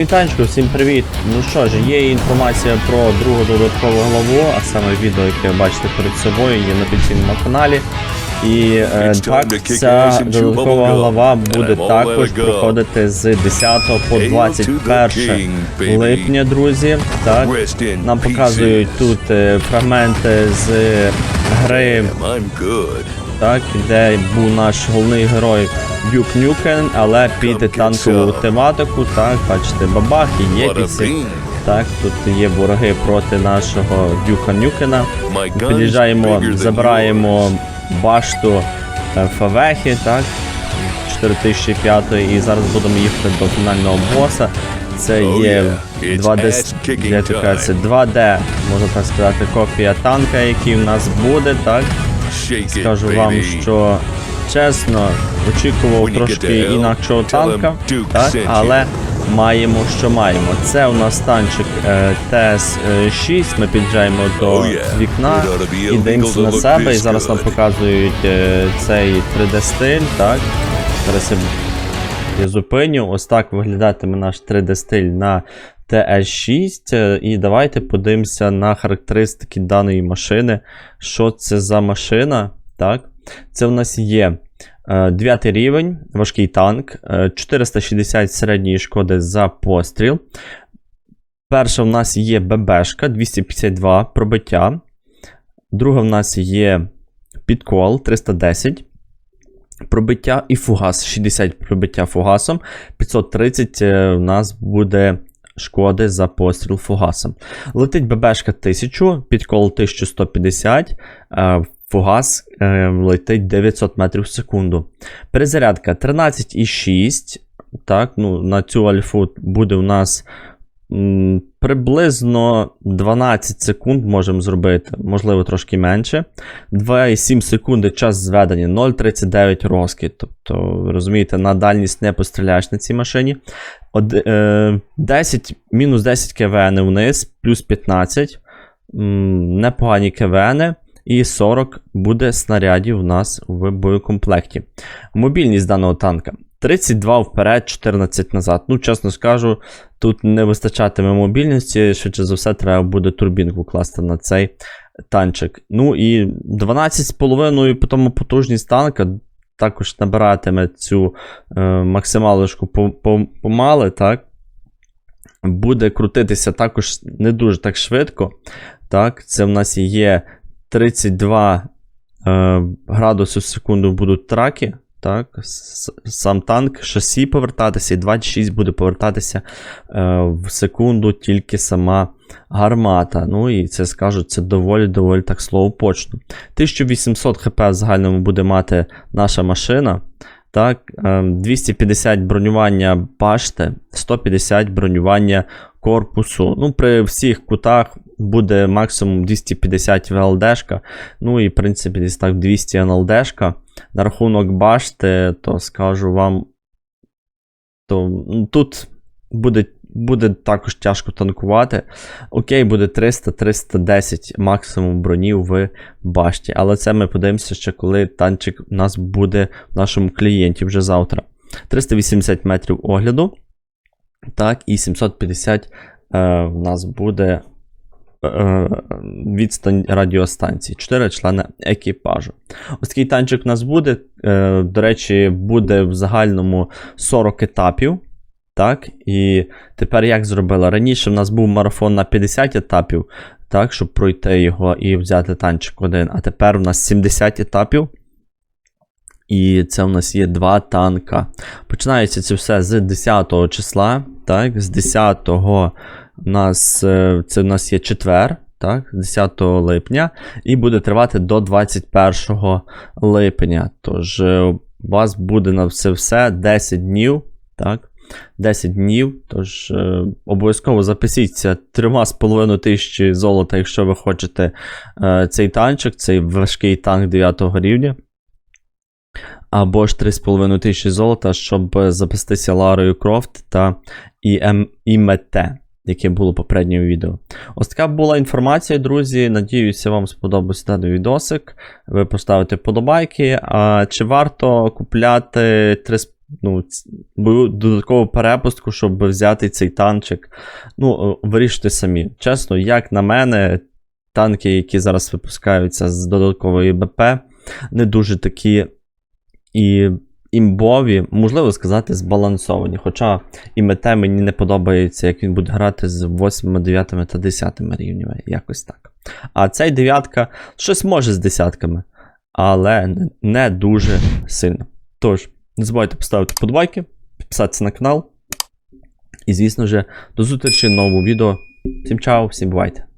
Вітанечко, всім привіт! Ну що ж, є інформація про другу додаткову главу, а саме відео, яке ви бачите перед собою, є на офіційному каналі. І е, так, ця додаткова глава буде також проходити з 10 по Hail to the 21 липня, друзі. Так, нам показують тут е, фрагменти з гри так, де був наш головний герой Дюк Нюкен, але під танкову тематику, так, бачите, бабахи, єпіси. Так, тут є вороги проти нашого Дюка Нюкена. Під'їжджаємо, забираємо башту е, Фавехи, так, 4005 і зараз будемо їхати до фінального боса. Це Oh, є 2D, ass-kicking як то кажуть, це 2D, можна так сказати, копія танка, який в нас буде, так. Скажу вам, що чесно, очікував трошки інакшого танка, так, але маємо, що маємо. Це у нас танчик е, ТС-6, ми під'їжджаємо до Oh, вікна і дивимося на себе, і зараз нам показують е, цей 3D-стиль, так. Зараз я, зупиню. Ось так виглядатиме наш 3D-стиль на TS6. Е, І давайте подивимося на характеристики даної машини. Що це за машина? Так. Це в нас є 9 рівень, важкий танк, е, 460 середньої шкоди за постріл. Перша в нас є ББшка 252 пробиття. Друга в нас є підкол 310. Пробиття і фугас 60 пробиття фугасом. 530 е, в нас буде шкоди за постріл фугасом. Летить ББшка 1000, підкол 1150, е, фугас е, летить 900 метрів в секунду. Перезарядка 13,6. Так, ну, на цю альфу буде у нас м, приблизно 12 секунд можемо зробити, можливо, трошки менше. 2,7 секунди час зведення, 0,39 розкид. Тобто, розумієте, на дальність не постріляєш на цій машині. Од, е, 10, мінус 10 КВН вниз, плюс 15. М, непогані КВН. І 40 буде снарядів у нас в боєкомплекті. Мобільність даного танка 32 вперед, 14 назад. Ну, чесно скажу, тут не вистачатиме мобільності. Швидше за все, треба буде турбінку класти на цей танчик. Ну і 12,5 по тому потужність танка також набиратиме цю е, максималочку по- по- помали, так. Буде крутитися також не дуже так швидко. Так, це в нас є 32 е, градуси в секунду будуть траки. Так, сам танк, шасі повертатися, і 26 буде повертатися е, в секунду тільки сама гармата. Ну і це скажуть, це доволі-доволі так словопочно. 1800 хп в загальному буде мати наша машина. Так, е, 250 бронювання башти, 150 бронювання корпусу. Ну, при всіх кутах буде максимум 250 ВЛДшка. Ну і, в принципі, десь так 200 НЛДшка. На рахунок башти, то скажу вам, то ну, тут буде, буде також тяжко танкувати. Окей, буде 300-310 максимум бронів в башті. Але це ми подивимося ще, коли танчик у нас буде в нашому клієнті вже завтра. 380 метрів огляду. Так, і 750 е, в нас буде е, відстань радіостанції. 4 члени екіпажу. Ось такий танчик у нас буде. Е, до речі, буде в загальному 40 етапів. Так, і тепер як зробила? Раніше в нас був марафон на 50 етапів, так, щоб пройти його і взяти танчик один. А тепер у нас 70 етапів. І це у нас є два танка. Починається це все з 10 числа. Так, з 10 у нас е, це у нас є четвер, так, 10 липня, і буде тривати до 21 липня. Тож е, у вас буде на все все 10 днів. Так, 10 днів. Тож е, обов'язково записіться 3,5 тисячі золота, якщо ви хочете е, цей танчик, цей важкий танк 9 рівня. Або ж 3,5 тисячі золота, щоб запастися Ларою Крофт та ІМТ, яке було в попередньому відео. Ось така була інформація, друзі. Надіюся, вам сподобався даний відосик. Ви поставите подобайки. А чи варто купляти 3, ну, додаткову перепустку, щоб взяти цей танчик. Ну, е, вирішуйте самі. Чесно, як на мене, танки, які зараз випускаються з додаткової БП, не дуже такі і імбові, можливо сказати, збалансовані. Хоча і мете мені не подобається, як він буде грати з 8, 9 та 10 рівнями. Якось так. А цей дев'ятка щось може з десятками, але не дуже сильно. Тож, не забувайте поставити подбайки, підписатися на канал. І, звісно ж, до зустрічі в новому відео. Всім чао, всім бувайте!